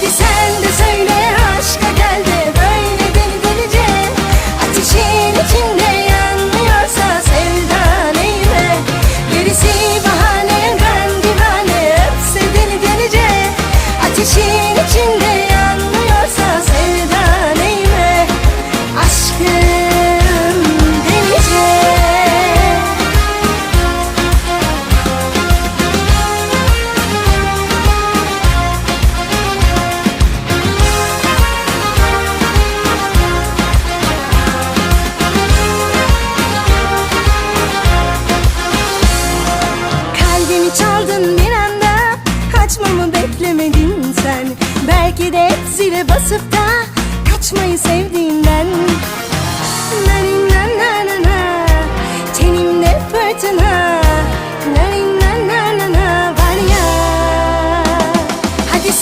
Hadi sen de söyle aşka geldi. Böyle deli delice Ateşin içinde yanmıyorsa sevda neyime Gerisi bahane ben divane. Öpse deli delice Ateşin Çaldın bir anda Kaçmamı beklemedin sen? Belki de zile basıp da Kaçmayı sevdiğinden. Na na na na na. Tenimde fırtına